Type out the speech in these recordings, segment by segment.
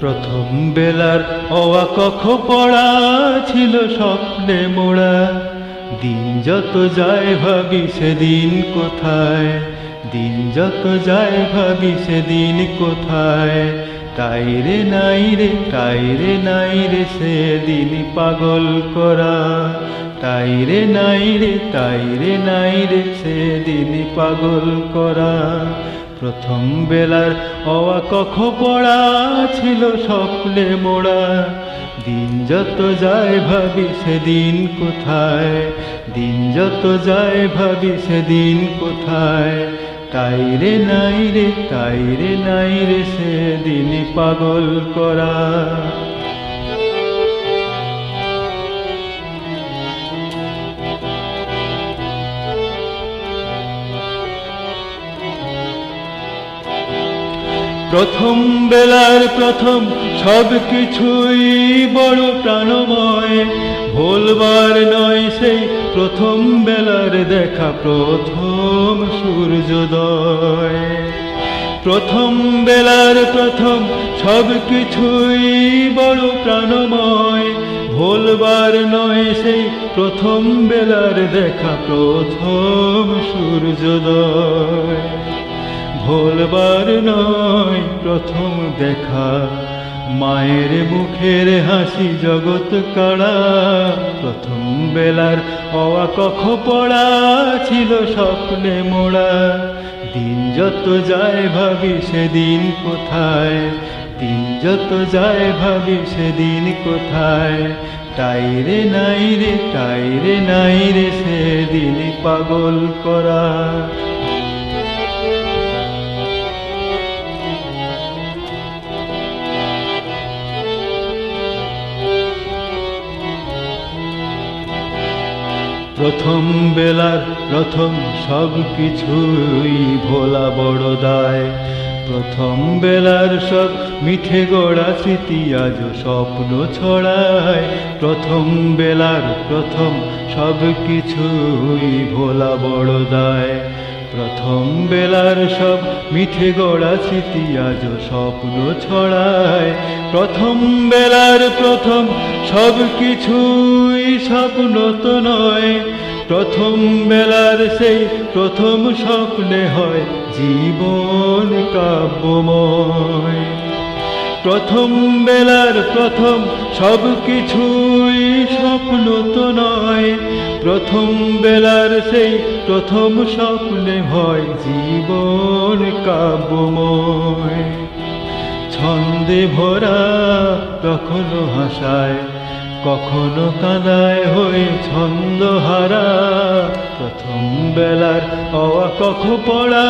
প্রথম বেলার অওয়া কখ পড়া ছিল স্বপ্নে মোড়া। দিন যত যায় ভাবি সেদিন কোথায়? দিন যত যায় ভাবি সেদিন কোথায়? তাই রে নাই রে, তাই রে নাই রে সেদিন পাগল করা। তাই রে নাই রে, তাই রে নাই রে সেদিন পাগল করা। প্রথম বেলার অওয়া কখ পড়া ছিল স্বপ্নে মোড়া। দিন যত যায় ভাবি সেদিন কোথায়? দিন যত যায় ভাবি সেদিন কোথায়? তাই রে নাই রে, তাই রে নাই রে, সেদিন পাগল করা। প্রথম বেলার প্রথম সব কিছুই বড় প্রাণময়। ভোলবার নয় সেই প্রথম বেলার দেখা, প্রথম সূর্যোদয়। প্রথম বেলার প্রথম সব কিছুই বড় প্রাণময়। ভোলবার নয় সেই প্রথম বেলার দেখা, প্রথম সূর্যোদয়। ভোলবার নয় প্রথম দেখা। মায়ের মুখের হাসি জগৎ কাড়া। প্রথম বেলার অওয়া কখ পড়া ছিল স্বপ্নে মোড়া। দিন যত যায় ভাবি সেদিন কোথায়? দিন যত যায় ভাবি সেদিন কোথায়? তাই রে নাই রে, তাই রে নাই রে, সেদিন পাগল করা। প্রথম বেলার প্রথম সব কিছুই ভোলা বড় দায়। প্রথম বেলার সব মিঠে গড়া স্মৃতি আজ স্বপ্ন ছড়ায়। প্রথম বেলার প্রথম সব কিছুই ভোলা বড় দায়। প্রথম বেলার সব মিঠে গড়া স্মৃতি আজ স্বপ্ন ছড়ায়। প্রথম বেলার প্রথম সব কিছুই স্বপ্ন তো নয়। প্রথম বেলার সেই প্রথম স্বপ্নে হয় জীবন কাব্যময়। প্রথম বেলার প্রথম সব কিছুই প্রথম বেলার সেই প্রথম স্বপ্নে হয় জীবন কাব্যময়। ছন্দে ভরা কখনো হাসায়, কখনো কাঁদায় হয়ে ছন্দ হারা। প্রথম বেলার অওয়া কখ পড়া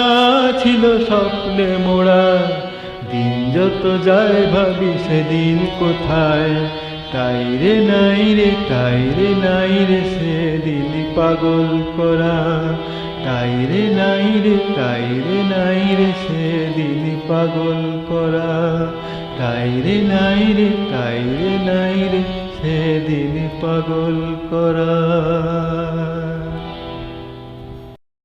ছিল স্বপ্নে মোড়া। দিন যত যায় ভাবি সেদিন কোথায়? তাই রে নাই রে কাইরে নাই রে সেদিন পাগল করা। কাইরে নাই রে কাইরে নাই রে সেদিন পাগল করা। কাইরে নাই রে কাইরে নাই রে সেদিন পাগল করা।